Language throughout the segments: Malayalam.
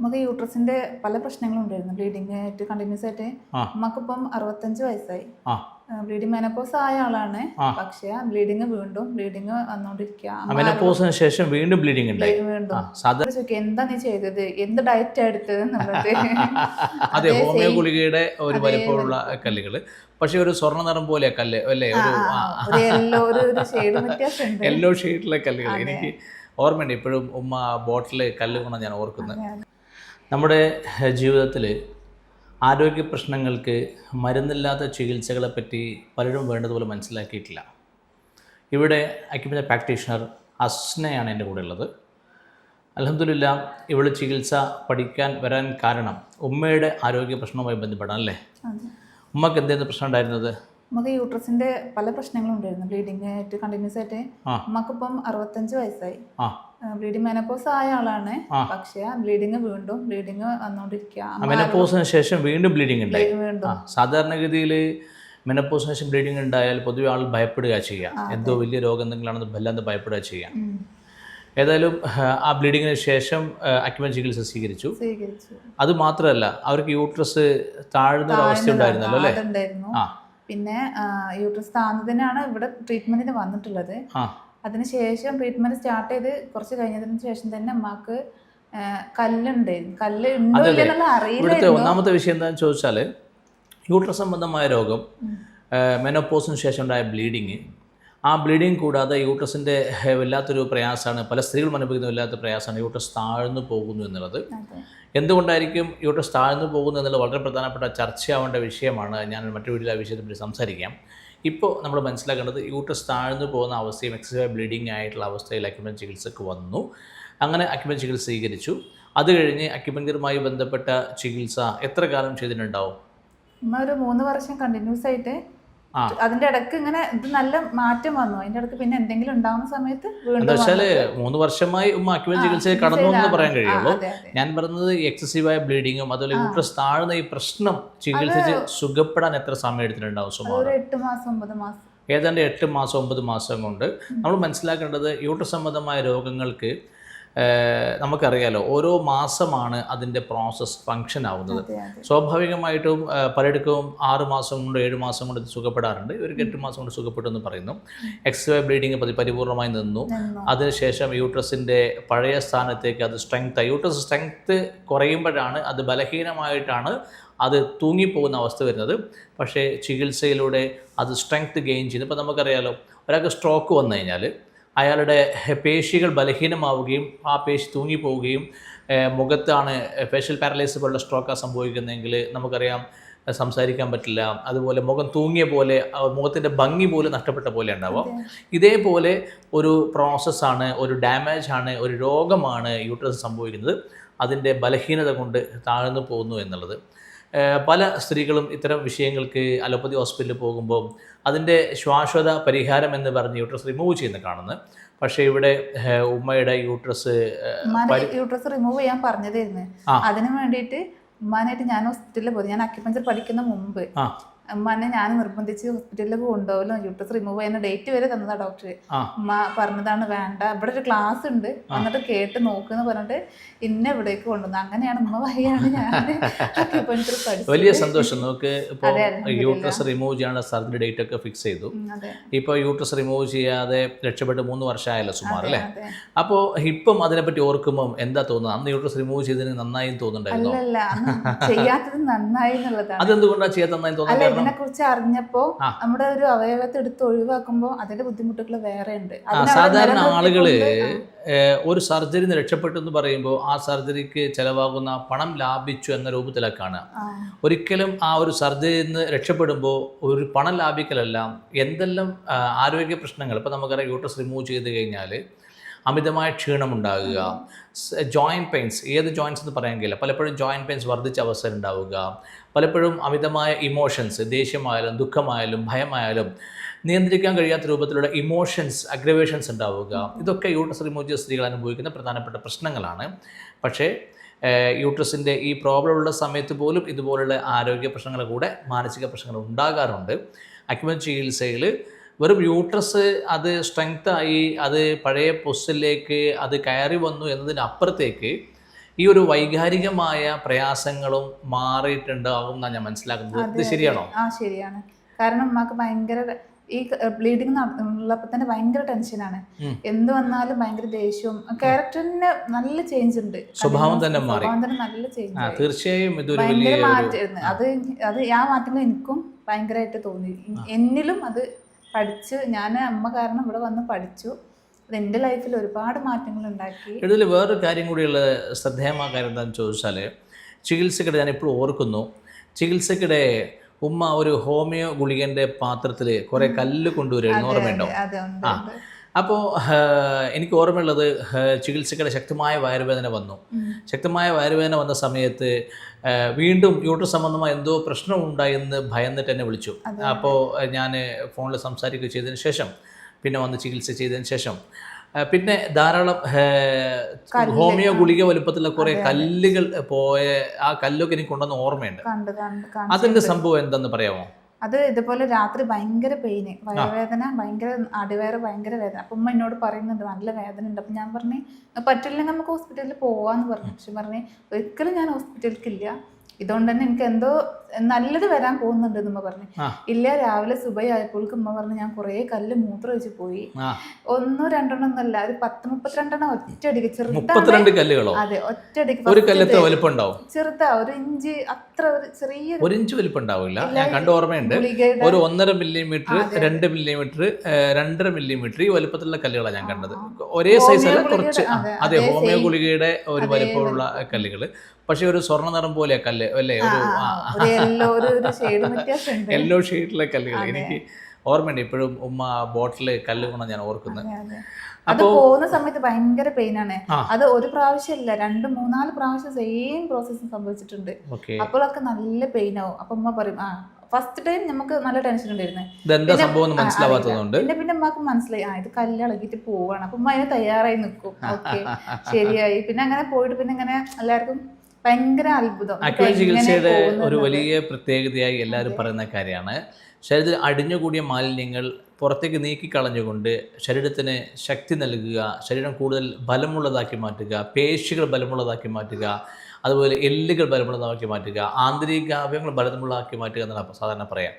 നമുക്ക് യൂട്രസിന്റെ പല പ്രശ്നങ്ങളും ഉണ്ടായിരുന്നു. ബ്ലീഡിംഗ് ആയിട്ട് കണ്ടിന്യൂസ് ആയിട്ട്. നമുക്കിപ്പം അറുപത്തഞ്ച് വയസ്സായി. ബ്ലീഡിംഗ് മെനപ്പോസ് ആയ ആളാണ്. പക്ഷേ ബ്ലീഡിങ് വീണ്ടും ബ്ലീഡിങ് വന്നോണ്ടിരിക്കുക ശേഷം വീണ്ടും ബ്ലീഡിംഗ് വീണ്ടും എന്താ നീ ചെയ്തത്? എന്ത് ഡയറ്റ് എടുത്തത് അതെ ഹോമിയോ ഗുളികയുടെ ഒരു വലിപ്പമുള്ള കല്ലുകൾ. പക്ഷെ ഒരു സ്വർണ നിറം പോലെ കല്ല് അല്ലേ? ഒരു യെല്ലോ ഷെയ്ഡിലെ കല്ലുകൾ. എനിക്ക് ഓർമ്മയുണ്ട് ഇപ്പോഴും ഉമ്മ ബോട്ടിൽ കല്ല് കൊണ്ടാണ് ഞാൻ ഓർക്കുന്നത്. നമ്മുടെ ജീവിതത്തിൽ ആരോഗ്യ പ്രശ്നങ്ങൾക്ക് മരുന്നില്ലാത്ത ചികിത്സകളെ പറ്റി പലരും വേണ്ടതുപോലെ മനസ്സിലാക്കിയിട്ടില്ല. ഇവിടെ അക്യുപഞ്ചർ പ്രാക്ടീഷണർ അസ്നയാണ് എന്റെ കൂടെ ഉള്ളത്. അലഹമില്ല ഇവൾ ചികിത്സ പഠിക്കാൻ വരാൻ കാരണം ഉമ്മയുടെ ആരോഗ്യ പ്രശ്നവുമായി ബന്ധപ്പെടാം അല്ലേ? ഉമ്മക്ക് എന്തായിരുന്നു പ്രശ്നം ഉണ്ടായിരുന്നത്? നമുക്ക് യൂട്രസിന്റെ പല പ്രശ്നങ്ങളും ഉണ്ടായിരുന്നു ബ്ലീഡിംഗ് ആയിട്ട് കണ്ടിന്യൂസ് ആയിട്ട് ഉമ്മക്കിപ്പം അറുപത്തഞ്ച് വയസ്സായി. ആ ബ്ലീഡിങ് മെനപ്പോസ് ആയ ആളാണ്. പക്ഷേ ബ്ലീഡിങ് വീണ്ടും ബ്ലീഡിങ് വന്നോണ്ടിരിക്കുക മെനപ്പോസിന് ശേഷം വീണ്ടും ബ്ലീഡിംഗ് ഉണ്ടായി. സാധാരണഗതിയിൽ മെനപ്പോസിന് ശേഷം ബ്ലീഡിംഗ് ഉണ്ടായാൽ പൊതുവെ ആൾ ഭയപ്പെടുക ചെയ്യുക എന്തോ വലിയ രോഗം എന്തെങ്കിലാണെന്ന് വല്ലാതെ ഭയപ്പെടുക ചെയ്യുക ഏതായാലും ആ ബ്ലീഡിങ്ങിന് ശേഷം അക്യുമൻ ചികിത്സ സ്വീകരിച്ചു. അത് മാത്രമല്ല അവർക്ക് യൂട്രസ് താഴ്ന്ന ഒരു അവസ്ഥ ഉണ്ടായിരുന്നല്ലോ അല്ലേ? പിന്നെ യൂട്രസ് താന്നതിനാണ് ഇവിടെ ട്രീറ്റ്മെന്റിന് വന്നിട്ടുള്ളത്. അതിനുശേഷം ട്രീറ്റ്മെന്റ് സ്റ്റാർട്ട് ചെയ്ത് കുറച്ച് കഴിഞ്ഞതിന് ശേഷം തന്നെ അമ്മയ്ക്ക് കല്ലുണ്ട്. കല്ല് ഉണ്ടോ. ഇല്ലെന്നുള്ള ഇവിടുത്തെ ഒന്നാമത്തെ വിഷയം എന്താണെന്ന് ചോദിച്ചാൽ യൂട്രസ് സംബന്ധമായ രോഗം മെനോപ്പോസിന് ശേഷം ഉണ്ടായ ബ്ലീഡിങ് ആ ബ്ലീഡിങ് കൂടാതെ യൂട്രസിന്റെ വല്ലാത്തൊരു പ്രയാസമാണ്. പല സ്ത്രീകളും അനുഭവിക്കുന്ന വല്ലാത്ത പ്രയാസമാണ്. യൂട്രസ് താഴ്ന്നു പോകുന്നു എന്നുള്ളത്. എന്തുകൊണ്ടായിരിക്കും യൂട്രസ് താഴ്ന്നു പോകുന്നു എന്നുള്ളത് വളരെ പ്രധാനപ്പെട്ട ചർച്ചയാവേണ്ട വിഷയമാണ്. ഞാൻ മറ്റു വീട്ടിൽ ആ വിഷയത്തെപ്പറ്റി സംസാരിക്കാം. ഇപ്പോൾ നമ്മൾ മനസ്സിലാക്കേണ്ടത് യൂട്രസ് താഴ്ന്നു പോകുന്ന അവസ്ഥയും എക്സസൈവ് ബ്ലീഡിംഗ് ആയിട്ടുള്ള അവസ്ഥയിൽ അക്യുമൻ ചികിത്സക്ക് വന്നു അങ്ങനെ അക്യുമൻ ചികിത്സ സ്വീകരിച്ചു അത് കഴിഞ്ഞ് അക്യുപഞ്ചറുമായി ബന്ധപ്പെട്ട ചികിത്സ എത്ര കാലം ചെയ്തിട്ടുണ്ടാവും ഒരു മൂന്ന് വർഷം കണ്ടിന്യൂസ് ആയിട്ട്. അതിന്റെ ഇടയ്ക്ക് ഇങ്ങനെ ഇത് നല്ല മാറ്റം വന്നു. അതിന്റെ ഇടയ്ക്ക് പിന്നെ എന്തെങ്കിലും ഉണ്ടാവുന്ന സമയത്ത് എന്താ. മൂന്ന് വർഷമായി ഉമ്മ അക്യുപൻ ആ, ചികിത്സയിൽ കടന്നു എന്ന് പറയാൻ കഴിയുള്ളൂ. ഞാൻ പറഞ്ഞത് എക്സസീവായ ബ്ലീഡിങ്ങും അതുപോലെ. യൂട്രസ് താഴ്ന്ന ഈ പ്രശ്നം ചികിത്സിച്ച് സുഖപ്പെടാൻ എത്ര സമയം എടുത്തിട്ടുണ്ടാവും സുമാർ എട്ട് മാസം ഒമ്പത് മാസം. ഏതാണ്ട് എട്ട് മാസം ഒമ്പത് മാസം കൊണ്ട് നമ്മൾ മനസ്സിലാക്കേണ്ടത് യൂട്രസ് സംബന്ധമായ രോഗങ്ങൾക്ക് നമുക്കറിയാലോ ഓരോ മാസമാണ് അതിന്റെ പ്രോസസ്സ് ഫങ്ഷൻ ആവുന്നത്. സ്വാഭാവികമായിട്ടും പലയിടക്കും ആറ് മാസം കൊണ്ട് ഏഴ് മാസം കൊണ്ട് സുഖപ്പെടാറുണ്ട്. ഇവർക്ക് എട്ട് മാസം കൊണ്ട് സുഖപ്പെട്ടു എന്ന് പറയുന്നു എക്സ് ബ്ലീഡിങ് പതി പരിപൂർണമായി നിന്നു. നിന്നു. അതിനുശേഷം യൂട്രസിന്റെ പഴയ സ്ഥാനത്തേക്ക് അത് സ്ട്രെങ്ത് യൂട്രസ് സ്ട്രെങ്ത് കുറയുമ്പോഴാണ് അത് ബലഹീനമായിട്ടാണ് അത് തൂങ്ങിപ്പോകുന്ന അവസ്ഥ വരുന്നത്. പക്ഷേ ചികിത്സയിലൂടെ അത് സ്ട്രെങ്ത് ഗെയിൻ ചെയ്യുന്നു ഇപ്പോൾ നമുക്കറിയാലോ ഒരാൾക്ക് സ്ട്രോക്ക് വന്നു കഴിഞ്ഞാൽ അയാളുടെ പേശികൾ ബലഹീനമാവുകയും ആ പേശി തൂങ്ങിപ്പോവുകയും മുഖത്താണ് ഫേഷ്യൽ പാരലൈസ് പോലുള്ള സ്ട്രോക്കാണ് സംഭവിക്കുന്നതെങ്കിൽ നമുക്കറിയാം സംസാരിക്കാൻ പറ്റില്ല. അതുപോലെ മുഖം തൂങ്ങിയ പോലെ മുഖത്തിന്റെ ഭംഗി പോലും നഷ്ടപ്പെട്ട പോലെ ഉണ്ടാവും. ഇതേപോലെ ഒരു പ്രോസസ്സാണ് ഒരു ഡാമേജ് ആണ് ഒരു രോഗമാണ് യൂട്രസ് സംഭവിക്കുന്നത്. അതിന്റെ ബലഹീനത കൊണ്ട് താഴ്ന്നു പോകുന്നു എന്നുള്ളത്. പല സ്ത്രീകളും ഇത്തരം വിഷയങ്ങൾക്ക് അലോപ്പതി ഹോസ്പിറ്റലിൽ പോകുമ്പോൾ അതിന്റെ ശ്വാശ്വത പരിഹാരം എന്ന് പറഞ്ഞ് യൂട്രസ് റിമൂവ് ചെയ്യുന്ന കാണുന്നത് പക്ഷേ ഇവിടെ ഉമ്മയുടെ യൂട്രസ് യൂട്രസ് റിമൂവ് ചെയ്യാൻ പറഞ്ഞതായിരുന്നു. അതിനു വേണ്ടിയിട്ട് ഉമ്മാനായിട്ട് ഞാൻ ഹോസ്പിറ്റലിൽ പോയി. ഞാൻ അക്യുപഞ്ചർ പഠിക്കുന്ന മുമ്പ് ഉമ്മാനെ ഞാൻ നിർബന്ധിച്ച് ഹോസ്പിറ്റലിലേക്ക് കൊണ്ടുപോകലോ. യൂട്രസ് റിമൂവ് ചെയ്യുന്ന ഡേറ്റ് വരെ തന്നതാ ഡോക്ടർ അമ്മ ഉമ്മ പറഞ്ഞതാണ് വേണ്ട. ഇവിടെ ഒരു ക്ലാസ് ഉണ്ട്. എന്നിട്ട് കേട്ട് നോക്കുന്ന് പറഞ്ഞിട്ട് ഇന്ന ഇവിടേക്ക് കൊണ്ടുവന്നു. അങ്ങനെയാണ് ഉമ്മ പറയാണ് ഞാൻ വലിയ സന്തോഷം. നമുക്ക് യൂട്രസ് റിമൂവ് ചെയ്യാനുള്ള സർജറി ഡേറ്റ് ഒക്കെ ഫിക്സ് ചെയ്തു. ഇപ്പൊ ഇപ്പോൾ യൂട്രസ് റിമൂവ് ചെയ്യാതെ രക്ഷപ്പെട്ട് മൂന്ന് വർഷമായല്ലോ സുമാർ അല്ലേ? അപ്പോ അപ്പോൾ ഇപ്പം അതിനെപ്പറ്റി ഓർക്കുമ്പോൾ എന്താ തോന്നുന്നത്? അന്ന് യൂട്രസ് റിമൂവ് ചെയ്തതിന് നന്നായി തോന്നുന്നുണ്ടായിരുന്നു? ചെയ്യാത്തത് നന്നായി അതെന്തുകൊണ്ടാണ് ചെയ്യാൻ നന്നായി തോന്നുന്നത് ഇതിനെ കുറിച്ച് അറിഞ്ഞപ്പോ നമ്മുടെ ഒരു അവയവത്തെ എടുത്ത് ഒഴിവാക്കുമ്പോൾ അതിന്റെ ബുദ്ധിമുട്ടുകൾ വേറെ ഉണ്ട്. സാധാരണ ആളുകൾ ഒരു സർജറി രക്ഷപ്പെട്ടു എന്ന് പറയുമ്പോൾ ആ സർജറിക്ക് ചെലവാകുന്ന പണം ലാഭിച്ചു എന്ന രൂപത്തിലാണ് കാണുക ഒരിക്കലും ആ ഒരു സർജറിയിൽ നിന്ന് രക്ഷപ്പെടുമ്പോൾ ഒരു പണം ലാഭിക്കലല്ല. എന്തെല്ലാം ആരോഗ്യ പ്രശ്നങ്ങൾ ഇപ്പം നമുക്കറിയാം യൂട്രസ് റിമൂവ് ചെയ്ത് കഴിഞ്ഞാൽ അമിതമായ ക്ഷീണം ക്ഷീണമുണ്ടാകുക ജോയിന്റ് പെയിൻസ് ഏത് ജോയിൻസ് എന്ന് പറയാൻ കഴിയില്ല. പലപ്പോഴും ജോയിന്റ് പെയിൻസ് വർദ്ധിച്ച അവസരം ഉണ്ടാവുക. പലപ്പോഴും അമിതമായ ഇമോഷൻസ് ദേഷ്യമായാലും ദുഃഖമായാലും ഭയമായാലും നിയന്ത്രിക്കാൻ കഴിയാത്ത രൂപത്തിലുള്ള ഇമോഷൻസ് അഗ്രവേഷൻസ് ഉണ്ടാവുക. ഇതൊക്കെ യൂട്രസ് റിമൂവ് ചെയ്ത സ്ത്രീകൾ അനുഭവിക്കുന്ന പ്രധാനപ്പെട്ട പ്രശ്നങ്ങളാണ്. പക്ഷേ യൂട്രസിന്റെ ഈ പ്രോബ്ലം ഉള്ള സമയത്ത് പോലും ഇതുപോലുള്ള ആരോഗ്യ പ്രശ്നങ്ങൾ കൂടെ മാനസിക പ്രശ്നങ്ങൾ ഉണ്ടാകാറുണ്ട്. അക്യുമൻ ചികിത്സയിൽ വെറും യൂട്രസ് അത് സ്ട്രെങ്ത് ആയി അത് പഴയ പൊസിഷനിലേക്ക് അത് കയറി വന്നു എന്നതിനപ്പുറത്തേക്ക് ഈ ഒരു വൈകാരികമായ പ്രയാസങ്ങളും മാറിയിട്ടുണ്ടാകും എന്നാണ് ഞാൻ മനസ്സിലാക്കുന്നത്. ഇത് ശരിയാണോ? ആ ശരിയാണ്. കാരണം നമുക്ക് ഭയങ്കര ഈ ബ്ലീഡിങ് ഉള്ളപ്പോൾ തന്നെ ഭയങ്കര ടെൻഷനാണ്. എന്ത് വന്നാലും ഭയങ്കര ദേഷ്യവും. ക്യാരക്ടറിന് നല്ല ചേഞ്ച് ഉണ്ട്. സ്വഭാവം തന്നെ മാറി. നല്ല ചേഞ്ച് തീർച്ചയായും ഇതൊരു വലിയ അത് അത് ആ മാറ്റങ്ങൾ എനിക്കും ഭയങ്കരമായിട്ട് തോന്നി. എന്നിലും അത് പഠിച്ച് ഞാൻ അമ്മ കാരണം ഇവിടെ വന്ന് പഠിച്ചു. അത് എന്റെ ലൈഫിൽ ഒരുപാട് മാറ്റങ്ങൾ ഉണ്ടാക്കി. ഇതിൽ വേറൊരു കാര്യം കൂടിയുള്ള ശ്രദ്ധേയമായ കാര്യം എന്താണെന്ന് ചോദിച്ചാൽ ചികിത്സക്കിടെ ഞാൻ ഇപ്പോഴും ഓർക്കുന്നു. ചികിത്സക്കിടെ ഉമ്മ ഒരു ഹോമിയോ ഗുളികന്റെ പാത്രത്തിൽ കുറേ കല്ല് കൊണ്ടുവരുമായിരുന്നു ഓർമ്മയുണ്ടോ? ആ. അപ്പോൾ എനിക്ക് ഓർമ്മയുള്ളത് ചികിത്സയ്ക്കിടെ ശക്തമായ വയറുവേദന വന്നു. ശക്തമായ വയറുവേദന വന്ന സമയത്ത് വീണ്ടും യൂട്രസ് സംബന്ധമായ എന്തോ പ്രശ്നം ഉണ്ടായെന്ന് ഭയന്നിട്ട് എന്നെ വിളിച്ചു. അപ്പോൾ ഞാൻ ഫോണിൽ സംസാരിക്കുക ചെയ്തതിന് ശേഷം പിന്നെ വന്ന് ചികിത്സ ചെയ്തതിന് ശേഷം പിന്നെ ധാരാളം ഹോമിയോ ഗുളിക വലുപ്പത്തിലുള്ള കുറേ. കല്ലുകൾ പോയ ആ കല്ലൊക്കെ എനിക്ക് കൊണ്ടുവന്ന് ഓർമ്മയുണ്ട് അതിന്റെ സംഭവം എന്തെന്ന് പറയാമോ അത് ഇതുപോലെ രാത്രി ഭയങ്കര പെയിന് വയറുവേദന ഭയങ്കര അടിവയറ് ഭയങ്കര വേദന. അപ്പം ഉമ്മ എന്നോട് പറയുന്നുണ്ട് നല്ല വേദന ഉണ്ട് അപ്പം ഞാൻ പറഞ്ഞു പറ്റില്ലെങ്കിൽ നമുക്ക് ഹോസ്പിറ്റലിൽ പോവാന്ന് പറഞ്ഞു. പക്ഷെ പറഞ്ഞു ഒരിക്കലും ഞാൻ ഹോസ്പിറ്റലിലേക്കില്ല ഇതുകൊണ്ട് തന്നെ എനിക്ക് എന്തോ നല്ലത് വരാൻ പോകുന്നുണ്ട് ഉമ്മ പറഞ്ഞു. ഇല്ല രാവിലെ സുബയായപ്പോൾക്ക് ഉമ്മ പറഞ്ഞു ഞാൻ കുറേ കല്ല് മൂത്രം ഒഴിച്ച് പോയി. ഒന്നോ രണ്ടെണ്ണം ഒന്നല്ല ഒരു പത്ത് മുപ്പത്തിരണ്ടെണ്ണം ഒറ്റയടിക്ക് ചെറുതാണ് അതെ ഒറ്റയടിക്ക് ചെറുതാ ഒരു ഇഞ്ച് അത്ര ചെറിയ ഒരു ഇഞ്ച് വലിപ്പം ഉണ്ടാവില്ല ഞാൻ കണ്ട ഓർമ്മയുണ്ട്. ഒരു ഒന്നര മില്ലിമീറ്റർ രണ്ട് മില്ലിമീറ്റർ രണ്ടര മില്ലിമീറ്റർ ഈ വലുപ്പത്തിലുള്ള കല്ലുകളാണ് ഞാൻ കണ്ടത്. ഒരേ സൈസല്ല കുറച്ച് അതെ, ഹോമിയോ ഗുളികയുടെ ഒരു വലുപ്പമുള്ള കല്ലുകൾ പക്ഷെ ഒരു സ്വർണ നിറം പോലെ കല്ല് അല്ലേ? ഒരു യെല്ലോ ഷെയ്ഡിലെ കല്ലുകൾ. എനിക്ക് ഓർമ്മയുണ്ട് ഇപ്പോഴും ഉമ്മ ബോട്ടിൽ കല്ല് കൊണ്ടാണ് ഞാൻ ഓർക്കുന്നത്. അതെ, പോകുന്ന സമയത്ത് ഭയങ്കര പെയിൻ ആണ്. അത് ഒരു പ്രാവശ്യം പ്രാവശ്യമല്ല രണ്ട് മൂന്നാൽ പ്രാവശ്യം സെയിം പ്രോസസ്സ് സംഭവിച്ചിട്ടുണ്ട്. അപ്പോഴൊക്കെ നല്ല പെയിൻ ആവും. അപ്പൊ അമ്മ പറയും ആ ഫസ്റ്റ് ടൈം നമുക്ക് നല്ല ടെൻഷൻ ഉണ്ടായിരുന്നു. പിന്നെ- പിന്നെ പിന്നെ അമ്മയ്ക്ക് മനസ്സിലായി ആ ഇത് കല്ലിളകിട്ട് പോവാണ്. അപ്പൊ അമ്മ അതിന് തയ്യാറായി നിൽക്കും. ഓക്കെ ശരിയായി. പിന്നെ അങ്ങനെ പോയിട്ട് പിന്നെ ഇങ്ങനെ എല്ലാവർക്കും ഭയങ്കര അത്ഭുതം. അക്വ ചികിത്സയുടെ ഒരു വലിയ പ്രത്യേകതയായി എല്ലാവരും പറയുന്ന കാര്യമാണ്. ശരീരത്തിൽ അടിഞ്ഞുകൂടിയ മാലിന്യങ്ങൾ പുറത്തേക്ക് നീക്കിക്കളഞ്ഞുകൊണ്ട് ശരീരത്തിന് ശക്തി നൽകുക ശരീരം കൂടുതൽ ബലമുള്ളതാക്കി മാറ്റുക പേശികൾ ബലമുള്ളതാക്കി മാറ്റുക അതുപോലെ എല്ലുകൾ ബലമുള്ളതാക്കി മാറ്റുക ആന്തരിക അവയവങ്ങൾ ബലമുള്ളതാക്കി മാറ്റുക എന്നാണ് സാധാരണ പറയാം.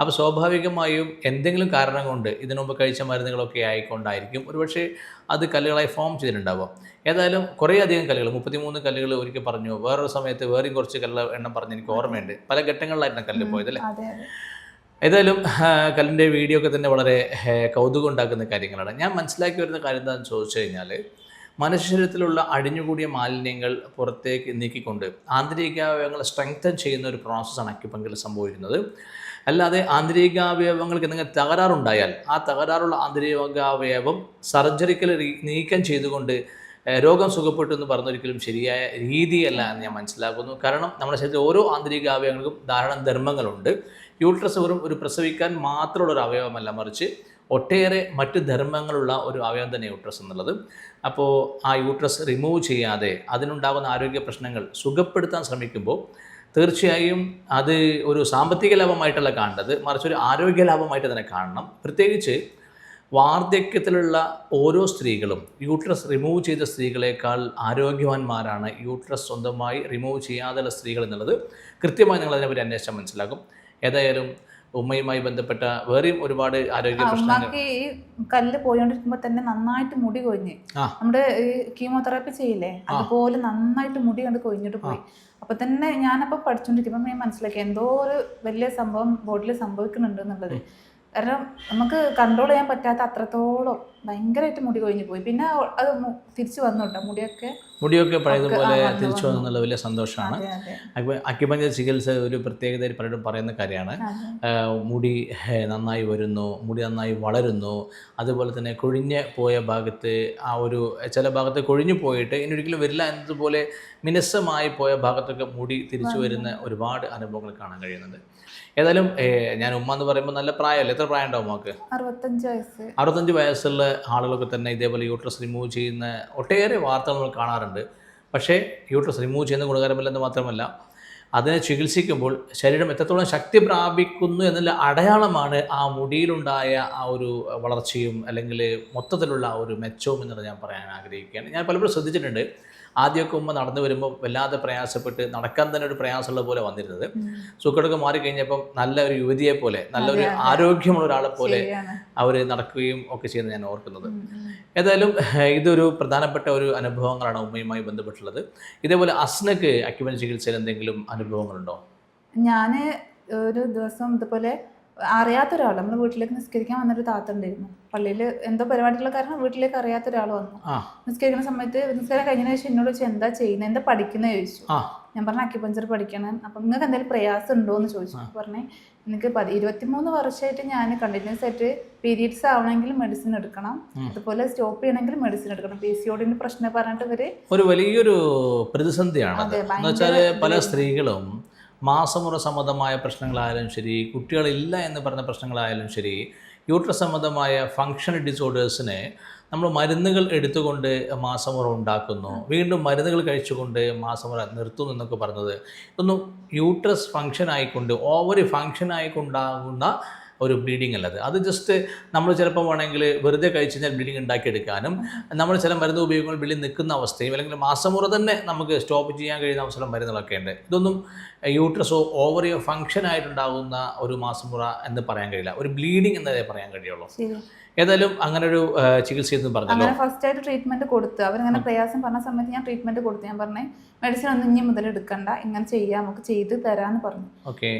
അപ്പോൾ സ്വാഭാവികമായും എന്തെങ്കിലും കാരണം കൊണ്ട് ഇതിനു മുമ്പ് കഴിച്ച മരുന്നുകളൊക്കെ ആയിക്കൊണ്ടായിരിക്കും. ഒരുപക്ഷെ അത് കല്ലുകളായി ഫോം ചെയ്തിട്ടുണ്ടാവും. ഏതായാലും കുറേയധികം കല്ലുകൾ മുപ്പത്തിമൂന്ന് കല്ലുകൾ ഒരിക്കൽ പറഞ്ഞു. വേറൊരു സമയത്ത് വേറെയും കുറച്ച് കല്ല് എണ്ണം പറഞ്ഞ് എനിക്ക് ഓർമ്മയുണ്ട്. പല ഘട്ടങ്ങളിലായിരുന്നു കല്ല് പോയത് അല്ലേ? ഏതായാലും കല്ലിന്റെ വീഡിയോ ഒക്കെ തന്നെ വളരെ കൗതുകം ഉണ്ടാക്കുന്ന കാര്യങ്ങളാണ്. ഞാൻ മനസ്സിലാക്കി വരുന്ന കാര്യം എന്താണെന്ന് ചോദിച്ചു കഴിഞ്ഞാൽ മനുഷ്യരത്തിലുള്ള അടിഞ്ഞുകൂടിയ മാലിന്യങ്ങൾ പുറത്തേക്ക് നീക്കിക്കൊണ്ട് ആന്തരികാവയവങ്ങൾ സ്ട്രെങ്തൻ ചെയ്യുന്ന ഒരു പ്രോസസ്സാണ് അക്യുപങ്കിൽ സംഭവിക്കുന്നത്. അല്ലാതെ ആന്തരികാവയവങ്ങൾക്ക് എന്തെങ്കിലും തകരാറുണ്ടായാൽ ആ തകരാറുള്ള ആന്തരികാവയവം സർജറിക്കൽ നീക്കം ചെയ്തുകൊണ്ട് രോഗം സുഖപ്പെട്ടു എന്ന് പറഞ്ഞൊരിക്കലും ശരിയായ രീതിയല്ല എന്ന് ഞാൻ മനസ്സിലാക്കുന്നു. കാരണം നമ്മുടെ ശരീരത്തിൽ ഓരോ ആന്തരിക അവയവങ്ങൾക്കും ധാരാളം ധർമ്മങ്ങളുണ്ട്. യൂട്രസ് വെറും ഒരു പ്രസവിക്കാൻ മാത്രമുള്ള ഒരു അവയവമല്ല മറിച്ച് ഒട്ടേറെ മറ്റ് ധർമ്മങ്ങളുള്ള ഒരു അവയവം തന്നെ യൂട്രസ് എന്നുള്ളത്. അപ്പോൾ ആ യൂട്രസ് റിമൂവ് ചെയ്യാതെ അതിനുണ്ടാകുന്ന ആരോഗ്യ പ്രശ്നങ്ങൾ സുഖപ്പെടുത്താൻ ശ്രമിക്കുമ്പോൾ തീർച്ചയായും അത് ഒരു സാമ്പത്തിക ലാഭമായിട്ടല്ല കാണേണ്ടത് മറിച്ച് ഒരു ആരോഗ്യ ലാഭമായിട്ട് തന്നെ കാണണം. പ്രത്യേകിച്ച് വാർദ്ധക്യത്തിലുള്ള ഓരോ സ്ത്രീകളും യൂട്രസ് റിമൂവ് ചെയ്ത സ്ത്രീകളെക്കാൾ ആരോഗ്യവാന്മാരാണ് യൂട്രസ് സ്വന്തമായി റിമൂവ് ചെയ്യാതെയുള്ള സ്ത്രീകൾ എന്നുള്ളത് കൃത്യമായി നിങ്ങൾ അതിനെപ്പറ്റി അന്വേഷണം മനസ്സിലാക്കും ഏതായാലും ഉമ്മയുമായി ബന്ധപ്പെട്ട വേറെയും ഒരുപാട് ആരോഗ്യ പ്രശ്നങ്ങൾ ഈ കല്ല് പോയോണ്ടിരിക്കുമ്പോ തന്നെ നന്നായിട്ട് മുടി കൊഴിഞ്ഞ്. നമ്മുടെ ഈ കീമോതെറാപ്പി ചെയ്യില്ലേ? അതുപോലെ നന്നായിട്ട് മുടി കണ്ട് കൊഴിഞ്ഞിട്ട് പോയി. അപ്പൊ തന്നെ ഞാനപ്പോ പഠിച്ചോണ്ടിരിക്കുമ്പോ ഞാൻ മനസ്സിലാക്കി എന്തോ ഒരു വലിയ സംഭവം ബോഡിയിൽ സംഭവിക്കുന്നുണ്ട് എന്നുള്ളത്. കാരണം നമുക്ക് കൺട്രോൾ ചെയ്യാൻ പറ്റാത്ത അത്രത്തോളം ഭയങ്കരമായിട്ട് മുടി കൊഴിഞ്ഞു പോയി. പിന്നെ അത് തിരിച്ചു വന്നു കേട്ടോ മുടിയൊക്കെ മുടിയൊക്കെ പഴയതുപോലെ തിരിച്ചു വന്നു. വന്നുള്ള വലിയ സന്തോഷമാണ്. അക്യുപഞ്ചർ ചികിത്സ ഒരു പ്രത്യേകത പലരും പറയുന്ന കാര്യമാണ്. മുടി നന്നായി വരുന്നു മുടി നന്നായി വളരുന്നു. അതുപോലെ തന്നെ കൊഴിഞ്ഞ് പോയ ഭാഗത്ത് ആ ഒരു ചില ഭാഗത്ത് കൊഴിഞ്ഞു പോയിട്ട് ഇനി ഒരിക്കലും വരില്ല എന്നതുപോലെ മിനുസമായി പോയ ഭാഗത്തൊക്കെ മുടി തിരിച്ചു വരുന്ന ഒരുപാട് അനുഭവങ്ങൾ കാണാൻ കഴിയുന്നുണ്ട്. ഏതായാലും ഞാൻ ഉമ്മ എന്ന് പറയുമ്പോൾ നല്ല പ്രായമല്ലേ? എത്ര പ്രായം ഉണ്ടാവും നമുക്ക് അറുപത്തഞ്ച് വയസ്സ്. അറുപത്തഞ്ച് വയസ്സുള്ള ആളുകളൊക്കെ തന്നെ ഇതേപോലെ യൂട്രസ് റിമൂവ് ചെയ്യുന്ന ഒട്ടേറെ വാർത്തകൾ നമ്മൾ കാണാറുണ്ട്. പക്ഷേ യൂട്രസ് റിമൂവ് ചെയ്യുന്ന ഗുണകരമല്ലെന്ന് മാത്രമല്ല അതിനെ ചികിത്സിക്കുമ്പോൾ ശരീരം എത്രത്തോളം ശക്തി പ്രാപിക്കുന്നു എന്നുള്ള അടയാളമാണ് ആ മുടിയിലുണ്ടായ ആ ഒരു വളർച്ചയും അല്ലെങ്കിൽ മൊത്തത്തിലുള്ള ആ ഒരു മെച്ചവും എന്നുള്ളത് ഞാൻ പറയാൻ ആഗ്രഹിക്കുകയാണ്. ഞാൻ പലപ്പോഴും ശ്രദ്ധിച്ചിട്ടുണ്ട്. ആദ്യമൊക്കെ ഉമ്മ നടന്നു വരുമ്പോൾ വല്ലാതെ പ്രയാസപ്പെട്ട് നടക്കാൻ തന്നെ ഒരു പ്രയാസമുള്ള പോലെ വന്നിരുന്നത്. സുഖടൊക്കെ മാറിക്കഴിഞ്ഞപ്പം നല്ല ഒരു യുവതിയെ പോലെ നല്ലൊരു ആരോഗ്യമുള്ള ഒരാളെ പോലെ അവർ നടക്കുകയും ഒക്കെ ചെയ്യുന്നത് ഞാൻ ഓർക്കുന്നത്. ഏതായാലും ഇതൊരു പ്രധാനപ്പെട്ട ഒരു അനുഭവങ്ങളാണ് ഉമ്മയുമായി ബന്ധപ്പെട്ടുള്ളത്. ഇതേപോലെ അസ്നക്ക് അക്യുപൻ ചികിത്സയിൽ എന്തെങ്കിലും അനുഭവങ്ങളുണ്ടോ? ഞാൻ ഒരു ദിവസം ഇതുപോലെ അറിയാത്ത ഒരാൾ നമ്മുടെ വീട്ടിലേക്ക് നിസ്കരിക്കാൻ വന്നൊരു താത്ത ഉണ്ടായിരുന്നു പള്ളിയിൽ എന്തോ പരിപാടിയുള്ള കാരണം വീട്ടിലേക്ക് അറിയാത്ത ഒരാൾ വന്നു നിസ്കരിക്കുന്ന സമയത്ത് നിസ്കാരം കഴിഞ്ഞതിന് ശേഷം എന്നോട് ചോദിച്ചു എന്താ ചെയ്യുന്നത് എന്താ പഠിക്കുന്നത് ചോദിച്ചു. ഞാൻ പറഞ്ഞു അക്യുപഞ്ചർ പഠിക്കണം. അപ്പം നിങ്ങൾക്ക് എന്തെങ്കിലും പ്രയാസം ഉണ്ടോ എന്ന് ചോദിച്ചു പറഞ്ഞേ എനിക്ക് പതി ഇരുപത്തിമൂന്ന് വർഷമായിട്ട് ഞാൻ കണ്ടിന്യൂസ് ആയിട്ട് പീരീഡ്സ് ആവണമെങ്കിൽ മെഡിസിൻ എടുക്കണം. അതുപോലെ സ്റ്റോപ്പ് ചെയ്യണമെങ്കിൽ മെഡിസിൻ എടുക്കണം. പി സി ഓടിന്റെ പ്രശ്നം പറഞ്ഞിട്ട് ഇവർ ഒരു വലിയൊരു പ്രതിസന്ധിയാണ് പല സ്ത്രീകളും മാസമുറ സംബന്ധമായ പ്രശ്നങ്ങളായാലും ശരി കുട്ടികളില്ല എന്ന് പറഞ്ഞ പ്രശ്നങ്ങളായാലും ശരി യൂട്രസ് സംബന്ധമായ ഫങ്ഷൻ ഡിസോർഡേഴ്സിനെ നമ്മൾ മരുന്നുകൾ എടുത്തുകൊണ്ട് മാസമുറ ഉണ്ടാക്കുന്നു. വീണ്ടും മരുന്നുകൾ കഴിച്ചുകൊണ്ട് മാസമുറ നിർത്തുന്നു എന്നൊക്കെ പറഞ്ഞത്. ഇതൊന്നും യൂട്രസ് ഫങ്ഷൻ ആയിക്കൊണ്ട് ഓവർ ഫങ്ഷൻ ആയിക്കൊണ്ടാകുന്ന ഒരു ബ്ലീഡിംഗ് അല്ലത്. അത് ജസ്റ്റ് നമ്മൾ ചിലപ്പോൾ വേണമെങ്കിൽ വെറുതെ കഴിച്ച് കഴിഞ്ഞാൽ ബ്ലീഡിംഗ് ഉണ്ടാക്കിയെടുക്കാനും നമ്മൾ ചില മരുന്ന് ഉപയോഗിക്കുമ്പോൾ ബ്ലീഡിങ് നിൽക്കുന്ന അവസ്ഥയും അല്ലെങ്കിൽ മാസമുറ തന്നെ നമുക്ക് സ്റ്റോപ്പ് ചെയ്യാൻ കഴിയുന്ന അവസരം മരുന്നുകളൊക്കെ ഉണ്ട്. ഇതൊന്നും യൂട്രസോ ഓവറിയോ ഫങ്ഷൻ ആയിട്ടുണ്ടാകുന്ന ഒരു മാസമുറ എന്ന് പറയാൻ കഴിയില്ല. ഒരു ബ്ലീഡിംഗ് എന്നതേ പറയാൻ കഴിയുള്ളൂ. ഏതായാലും അങ്ങനെ ഒരു ചികിത്സ എന്ന് പറഞ്ഞു അങ്ങനെ ഫസ്റ്റ് ആയിട്ട് ട്രീറ്റ്മെന്റ് കൊടുത്തു അവരിങ്ങനെ പ്രയാസം പറഞ്ഞ സമയത്ത് ഞാൻ ട്രീറ്റ്മെന്റ് കൊടുത്തു. ഞാൻ പറഞ്ഞേ മെഡിസിൻ ഒന്നും ഇനി മുതൽ എടുക്കണ്ട. ഇങ്ങനെ ചെയ്യാം. നമുക്ക് ചെയ്ത് തരാന്ന് പറഞ്ഞു.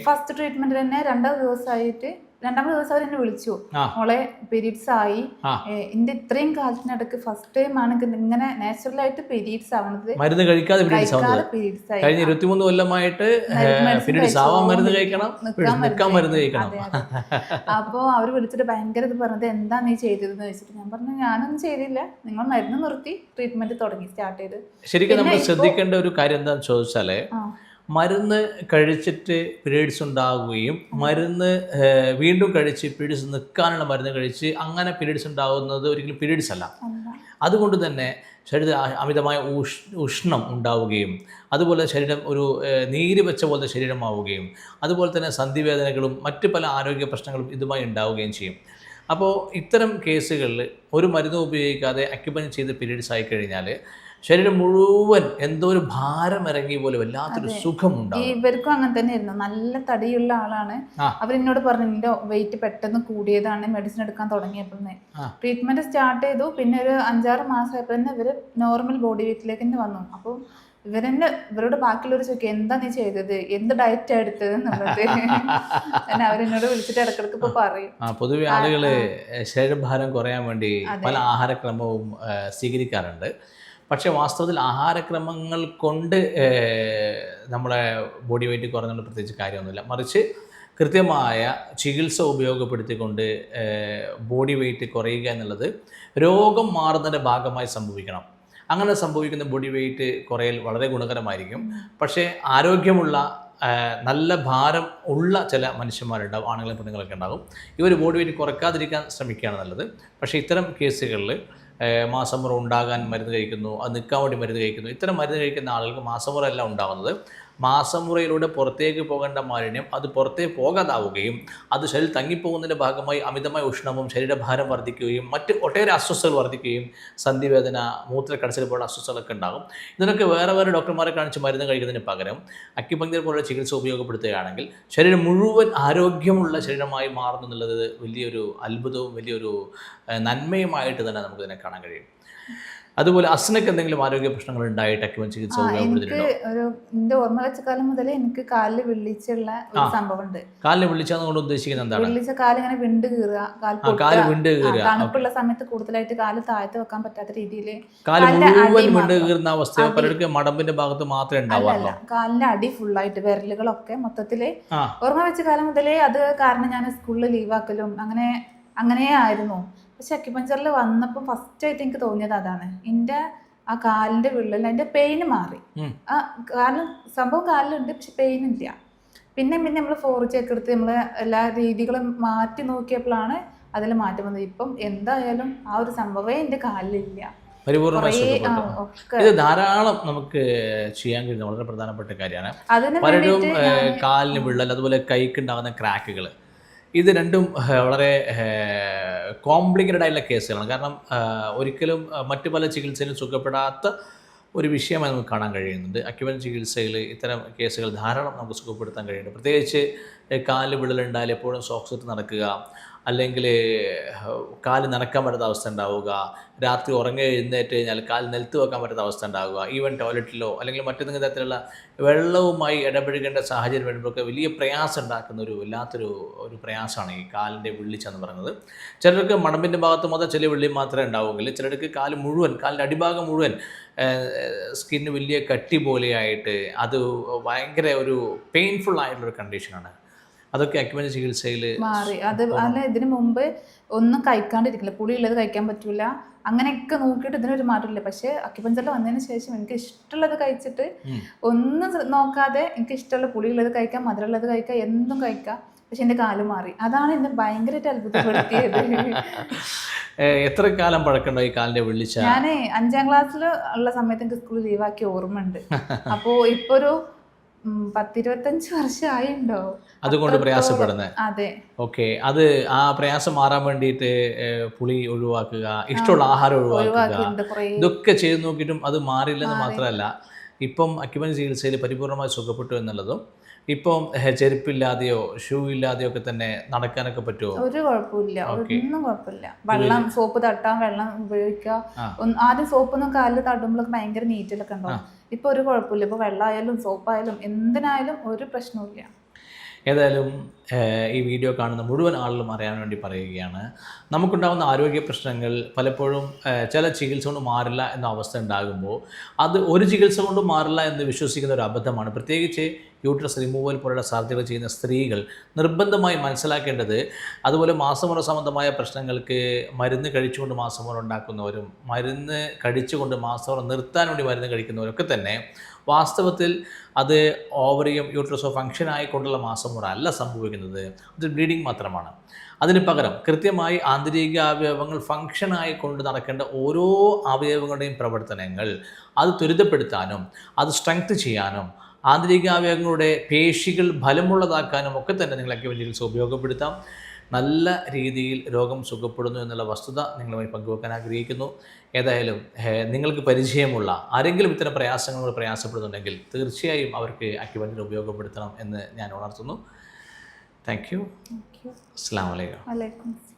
ഫസ്റ്റ് ട്രീറ്റ്മെന്റ് തന്നെ രണ്ടോ ദിവസമായിട്ട് രണ്ടാമത്തെ ദിവസം അവർ എന്നെ വിളിച്ചു മോളെ പീരീഡ്സ് ആയി. എന്റെ ഇത്രയും കാലത്തിനിടക്ക് ഫസ്റ്റ് ടൈം ആണ് ഇങ്ങനെ നാച്ചുറൽ ആയിട്ട് പീരീഡ്സ് ആവുന്നത് മരുന്ന് കഴിക്കാതെ പീരീഡ്സ് ആയി. കഴിഞ്ഞ ഇരുപത്തിമൂന്ന് കൊല്ലമായിട്ട് പീരീഡ്സ് ആവാൻ മരുന്ന് കഴിക്കണം. നിൽക്കാൻ മരുന്ന് കഴിക്കണം. അപ്പോൾ അവർ വിളിച്ചിട്ട് ഭയങ്കര ഇത് പറഞ്ഞത് എന്താ നീ ചെയ്തതെന്ന്? ചോദിച്ചിട്ട് ഞാൻ പറഞ്ഞു ഞാനൊന്നും ചെയ്തില്ല. നിങ്ങൾ മരുന്ന് നിർത്തി ട്രീറ്റ്മെന്റ് തുടങ്ങി സ്റ്റാർട്ട് ചെയ്ത്. ശരിക്കും നമ്മൾ ശ്രദ്ധിക്കേണ്ട ഒരു കാര്യം എന്താണെന്ന് ചോദിച്ചാൽ ആ. മരുന്ന് കഴിച്ചിട്ട് പീരീഡ്സ് ഉണ്ടാവുകയും മരുന്ന് വീണ്ടും കഴിച്ച് പീരീഡ്സ് നിൽക്കാനുള്ള മരുന്ന് കഴിച്ച് അങ്ങനെ പീരീഡ്സ് ഉണ്ടാകുന്നത് ഒരിക്കലും പീരീഡ്സ് അല്ല. അതുകൊണ്ട് തന്നെ ശരീരത്തിൽ അമിതമായ ഉഷ്ണം ഉണ്ടാവുകയും അതുപോലെ ശരീരം ഒരു നീര് വെച്ച പോലത്തെ ശരീരമാവുകയും അതുപോലെ തന്നെ സന്ധിവേദനകളും മറ്റ് പല ആരോഗ്യ പ്രശ്നങ്ങളും ഇതുമായി ഉണ്ടാവുകയും ചെയ്യും അപ്പോൾ ഇത്തരം കേസുകളിൽ ഒരു മരുന്ന് ഉപയോഗിക്കാതെ അക്യുപഞ്ചർ ചെയ്ത് പീരീഡ്സ് ആയി കഴിഞ്ഞാൽ ശരീരം മുഴുവൻ എന്തോ ഒരു ഭാരം ഇറങ്ങി പോലെ വല്ലാത്തൊരു സുഖം ഈ ഉണ്ടാവും ഇവർക്കും അങ്ങനെ തന്നെയായിരുന്നു. നല്ല തടിയുള്ള ആളാണ്. അവരെന്നോട് പറഞ്ഞു നിന്റെ വെയിറ്റ് പെട്ടെന്ന് കൂടിയതാണ് മെഡിസിൻ എടുക്കാൻ തുടങ്ങിയപ്പോൾ ട്രീറ്റ്മെന്റ് സ്റ്റാർട്ട് ചെയ്തു. പിന്നെ ഒരു അഞ്ചാറ് മാസമായപ്പോൾ തന്നെ ഇവർ നോർമൽ ബോഡി വെയിറ്റിലേക്ക് തന്നെ വന്നു. അപ്പോൾ ഇവരെന്നെ ഇവരോട് ബാക്കിയുള്ളവർ ചോദിക്കും എന്താ നീ ചെയ്തത്? എന്ത് ഡയറ്റ് എടുത്തത്? എന്നുള്ളത്. അവരെന്നോട് വിളിച്ചിട്ട് ഇടക്കിടക്ക് ഇപ്പൊ പറയും. പൊതുവെ ആളുകൾ ശരീരഭാരം കുറയാൻ വേണ്ടി പല ആഹാരക്രമവും സ്വീകരിക്കാറുണ്ട്. പക്ഷേ വാസ്തവത്തിൽ ആഹാരക്രമങ്ങൾ കൊണ്ട് നമ്മളെ ബോഡി വെയിറ്റ് കുറഞ്ഞുകൊണ്ട് പ്രത്യേകിച്ച് കാര്യമൊന്നുമില്ല. മറിച്ച് കൃത്യമായ ചികിത്സ ഉപയോഗപ്പെടുത്തിക്കൊണ്ട് ബോഡി വെയിറ്റ് കുറയുക എന്നുള്ളത് രോഗം മാറുന്നതിന്റെ ഭാഗമായി സംഭവിക്കണം. അങ്ങനെ സംഭവിക്കുന്ന ബോഡി വെയിറ്റ് കുറയൽ വളരെ ഗുണകരമായിരിക്കും. പക്ഷേ ആരോഗ്യമുള്ള നല്ല ഭാരം ഉള്ള ചില മനുഷ്യന്മാരുണ്ടാവും ആണുങ്ങളും പെണ്ണുങ്ങളൊക്കെ ഉണ്ടാകും ഇവർ ബോഡി വെയിറ്റ് കുറയ്ക്കാതിരിക്കാൻ ശ്രമിക്കുകയാണ് നല്ലത്. പക്ഷേ ഇത്തരം കേസുകളിൽ മാസമുറ ഉണ്ടാകാൻ മരുന്ന് കഴിക്കുന്നു അത് നിൽക്കാൻ വേണ്ടി മരുന്ന് കഴിക്കുന്നു. ഇത്തരം മരുന്ന് കഴിക്കുന്ന ആളുകൾക്ക് മാസമുറ അല്ല ഉണ്ടാകുന്നത്. മാസമുറയിലൂടെ പുറത്തേക്ക് പോകേണ്ട മാലിന്യം അത് പുറത്തേക്ക് പോകാതാവുകയും അത് ശരീരം തങ്ങിപ്പോകുന്നതിന്റെ ഭാഗമായി അമിതമായ ഉഷ്ണവും ശരീരഭാരം വർദ്ധിക്കുകയും മറ്റ് ഒട്ടേറെ അസ്വസ്ഥതകൾ വർദ്ധിക്കുകയും സന്ധിവേദന മൂത്രക്കടച്ചിൽ പോലുള്ള അസ്വസ്ഥതകളൊക്കെ ഉണ്ടാകും. ഇതിനൊക്കെ വേറെ വേറെ ഡോക്ടർമാരെ കാണിച്ച് മരുന്ന് കഴിക്കുന്നതിന് പകരം അക്യുപങ്ക്ചർ പോലുള്ള ചികിത്സ ഉപയോഗപ്പെടുത്തുകയാണെങ്കിൽ ശരീരം മുഴുവൻ ആരോഗ്യമുള്ള ശരീരമായി മാറുന്നു എന്നുള്ളത് വലിയൊരു അത്ഭുതവും വലിയൊരു നന്മയുമായിട്ട് തന്നെ നമുക്കിതിനെ കാണാൻ കഴിയും. അതുപോലെ അസ്നക്ക് എന്തെങ്കിലും ആരോഗ്യ പ്രശ്നങ്ങൾ ഉണ്ടായിട്ടൊക്കെ ചികിത്സ എനിക്ക് ഒരു എന്റെ ഓർമ്മ വെച്ച കാലം മുതൽ എനിക്ക് കാലിൽ വിള്ളിച്ചുള്ള ഒരു ആ. സംഭവം ഉണ്ട് കാലിനെ വിളിച്ചാന്ന് കൊണ്ട് ഉദ്ദേശിക്കുന്നത് എന്താണ്? വിള്ളിച്ച കാലിങ്ങനെ വിണ്ട് കീറുക കാൽ വിണ്ട് കീറുക. തണുപ്പുള്ള സമയത്ത് കൂടുതലായിട്ട് കാൽ താഴ്ത്തി വെക്കാൻ പറ്റാത്ത രീതിയിൽ കാൽ മുഴുവൻ വിണ്ട്. കീറുന്ന അവസ്ഥ. പലർക്കും മടമ്പിന്റെ ഭാഗത്ത് മാത്രമേ ഉണ്ടാവാറുള്ളൂ കാലിന്റെ അടി ഫുള്ളായിട്ട് വിരലുകളൊക്കെ മൊത്തത്തിൽ ഓർമ്മ വെച്ച കാലം മുതലേ അത് കാരണം ഞാൻ സ്കൂളിൽ ലീവാക്കലും അങ്ങനെ അങ്ങനെ ആയിരുന്നു. പക്ഷെ അക്യുപഞ്ചറിൽ വന്നപ്പോൾ ഫസ്റ്റ് ആയിട്ട് എനിക്ക് തോന്നിയത് അതാണ്. എന്റെ ആ കാലിന്റെ വിള്ളൽ അതിന്റെ പെയിന് മാറി. ആ കാരണം സംഭവം കാലിലുണ്ട് പക്ഷെ പെയിൻ ഇല്ല. പിന്നെ പിന്നെ നമ്മൾ ഫോർജി ഒക്കെ എടുത്ത് നമ്മൾ എല്ലാ രീതികളും മാറ്റി നോക്കിയപ്പോഴാണ് അതിൽ മാറ്റം വന്നത്. ഇപ്പം എന്തായാലും ആ ഒരു സംഭവമേ എന്റെ കാലിലില്ല. ഇത് ധാരാളം നമുക്ക് ചെയ്യാൻ കഴിയുന്ന വളരെ പ്രധാനപ്പെട്ട കാര്യമാണ്. പലരും കാലിന് വിള്ളൽ അതുപോലെ കൈക്ക് ഉണ്ടാകുന്ന ക്രാക്കുകൾ ഇത് രണ്ടും വളരെ കോംപ്ലിക്കേറ്റഡ് ആയിട്ടുള്ള കേസുകളാണ്. കാരണം ഒരിക്കലും മറ്റു പല ചികിത്സയിലും സുഖപ്പെടാത്ത ഒരു വിഷയമായി നമുക്ക് കാണാൻ കഴിയുന്നുണ്ട്. അക്യുപഞ്ചർ ചികിത്സയിൽ ഇത്തരം കേസുകൾ ധാരാളം നമുക്ക് സുഖപ്പെടുത്താൻ കഴിയുന്നുണ്ട്. പ്രത്യേകിച്ച് കാൽ വിള്ളലുണ്ടായാൽ എപ്പോഴും സോക്സ് നടക്കുക അല്ലെങ്കിൽ കാൽ നനക്കാൻ പറ്റാത്ത അവസ്ഥ ഉണ്ടാവുക രാത്രി ഉറങ്ങി എഴുന്നേറ്റ് കഴിഞ്ഞാൽ കാൽ നിലത്ത് വെക്കാൻ പറ്റാത്ത അവസ്ഥ ഉണ്ടാവുക ഈവൻ ടോയ്ലറ്റിലോ അല്ലെങ്കിൽ മറ്റേതെങ്കിലും തരത്തിലുള്ള വെള്ളവുമായി ഇടപഴകേണ്ട സാഹചര്യം വരുമ്പോഴൊക്കെ വലിയ പ്രയാസം ഉണ്ടാക്കുന്ന ഒരു വല്ലാത്തൊരു ഒരു പ്രയാസമാണ് ഈ കാലിന്റെ വിള്ളിച്ച എന്ന് പറയുന്നത്. ചിലർക്ക് മണമ്പിന്റെ ഭാഗത്ത് മൊത്തം ചെറിയ വിള്ളി മാത്രമേ ഉണ്ടാവുകയുള്ളൂ. ചിലർക്ക് കാൽ മുഴുവൻ കാലിന്റെ അടിഭാഗം മുഴുവൻ സ്കിന്ന് വലിയ കട്ടി പോലെയായിട്ട് അത് ഭയങ്കര ഒരു പെയിൻഫുൾ ആയിട്ടുള്ളൊരു കണ്ടീഷനാണ് അതൊക്കെ അക്യുപഞ്ചർ ചികിത്സയിൽ മാറി. അത് അല്ല ഇതിനു മുമ്പ് ഒന്നും കഴിക്കാണ്ടിരിക്കില്ല. പുളിയുള്ളത് കഴിക്കാൻ പറ്റൂല. അങ്ങനെയൊക്കെ നോക്കിയിട്ട് ഇതിനൊരു മാറ്റമില്ല. പക്ഷേ അക്യുപഞ്ചറിൽ വന്നതിന് ശേഷം എനിക്ക് ഇഷ്ടമുള്ളത് കഴിച്ചിട്ട് ഒന്നും നോക്കാതെ എനിക്ക് ഇഷ്ടമുള്ള പുളിയുള്ളത് കഴിക്കാം മധുരമുള്ളത് കഴിക്കാം എന്തും കഴിക്കാം. പക്ഷെ എന്റെ കാൽ മാറി. അതാണ് എന്നെ ഭയങ്കരമായിട്ട് അത്ഭുതപ്പെടുത്തിയത്. എത്ര കാലം പഴക്കണ്ടോ ഈ കാലിന്റെ വിള്ളിച്ച? ഞാൻ അഞ്ചാം ക്ലാസ്സിൽ ഉള്ള സമയത്ത് എനിക്ക് സ്കൂൾ ലീവാക്കിയ ഓർമ്മയുണ്ട്. അപ്പോൾ ഇപ്പോൾ ഒരു പത്തിരുപത്തഞ്ച് വർഷമായിണ്ടോ അതുകൊണ്ട് പ്രയാസപ്പെടുന്നത് അതെ. ഓക്കെ അത് ആ പ്രയാസം മാറാൻ വേണ്ടിയിട്ട് പുളി ഒഴിവാക്കുക ഇഷ്ടമുള്ള ആഹാരം ഒഴിവാക്കുക. ഇതൊക്കെ ചെയ്ത് നോക്കിയിട്ടും അത് മാറില്ലെന്ന് മാത്രമല്ല ഇപ്പം അക്യുമൻ ചികിത്സയിൽ പരിപൂർണമായി സുഖപ്പെട്ടു എന്നുള്ളതും ഇപ്പം ചെരുപ്പില്ലാതെയോ ഷൂ ഇല്ലാതെയോ ഒക്കെ തന്നെ നടക്കാനൊക്കെ പറ്റുമോ ഒരു കുഴപ്പമില്ല. ഒന്നും കുഴപ്പമില്ല. വെള്ളം സോപ്പ് തട്ടാൻ വെള്ളം ഉപയോഗിക്കുക. ആദ്യം സോപ്പ് ആദ്യം സോപ്പൊന്നും കാലിൽ തട്ടുമ്പോഴൊക്കെ ഭയങ്കര നീറ്റിലൊക്കെ ഉണ്ടാവും. ഇപ്പൊ ഒരു കുഴപ്പമില്ല. ഇപ്പൊ വെള്ളമായാലും സോപ്പായാലും എന്തിനായാലും ഒരു പ്രശ്നവുമില്ല. ഏതായാലും ഈ വീഡിയോ കാണുന്ന മുഴുവൻ ആളുകളും അറിയാൻ വേണ്ടി പറയുകയാണ്. നമുക്കുണ്ടാകുന്ന ആരോഗ്യ പ്രശ്നങ്ങൾ പലപ്പോഴും ചില ചികിത്സ കൊണ്ട് മാറില്ല എന്ന അവസ്ഥ ഉണ്ടാകുമ്പോൾ അത് ഒരു ചികിത്സ കൊണ്ട് മാറില്ല എന്ന് വിശ്വസിക്കുന്ന ഒരു അബദ്ധമാണ്. പ്രത്യേകിച്ച് യൂട്രസ് റിമൂവൽ പോലുള്ള സർജറികൾ ചെയ്യുന്ന സ്ത്രീകൾ നിർബന്ധമായി മനസ്സിലാക്കേണ്ടത് അതുപോലെ മാസമുറ സംബന്ധമായ പ്രശ്നങ്ങൾക്ക് മരുന്ന് കഴിച്ചുകൊണ്ട് മാസമുറ ഉണ്ടാക്കുന്നവരും മരുന്ന് കഴിച്ചുകൊണ്ട് മാസമുറ നിർത്താൻ വേണ്ടി മരുന്ന് കഴിക്കുന്നവരൊക്കെ തന്നെ വാസ്തവത്തിൽ അത് ഓവറിയും യൂട്രസോ ഫങ്ഷൻ ആയിക്കൊണ്ടുള്ള മാസമുറ അല്ല സംഭവിക്കുന്നത്. അത് ബ്ലീഡിങ് മാത്രമാണ്. അതിന് പകരം കൃത്യമായി ആന്തരിക അവയവങ്ങൾ ഫങ്ഷനായി കൊണ്ട് നടക്കേണ്ട ഓരോ അവയവങ്ങളുടെയും പ്രവർത്തനങ്ങൾ അത് ത്വരിതപ്പെടുത്താനും അത് സ്ട്രെങ്ത് ചെയ്യാനും ആന്തരിക അവയവങ്ങളുടെ പേശികൾ ഫലമുള്ളതാക്കാനും ഒക്കെ തന്നെ നിങ്ങൾ വലിയ ചികിത്സ ഉപയോഗപ്പെടുത്താം. നല്ല രീതിയിൽ രോഗം സുഖപ്പെടുന്നു എന്നുള്ള വസ്തുത നിങ്ങളുമായി പങ്കുവെക്കാൻ ആഗ്രഹിക്കുന്നു. ഏതായാലും നിങ്ങൾക്ക് പരിചയമുള്ള ആരെങ്കിലും ഇത്തരം പ്രയാസങ്ങൾ പ്രയാസപ്പെടുന്നുണ്ടെങ്കിൽ തീർച്ചയായും അവർക്ക് അക്യുപഞ്ചർ ഉപയോഗപ്പെടുത്തണം എന്ന് ഞാൻ ഉണർത്തുന്നു. താങ്ക് യു താങ്ക് യു അസ്സാം വലൈക്കും വലൈക്കും അസ്സലാം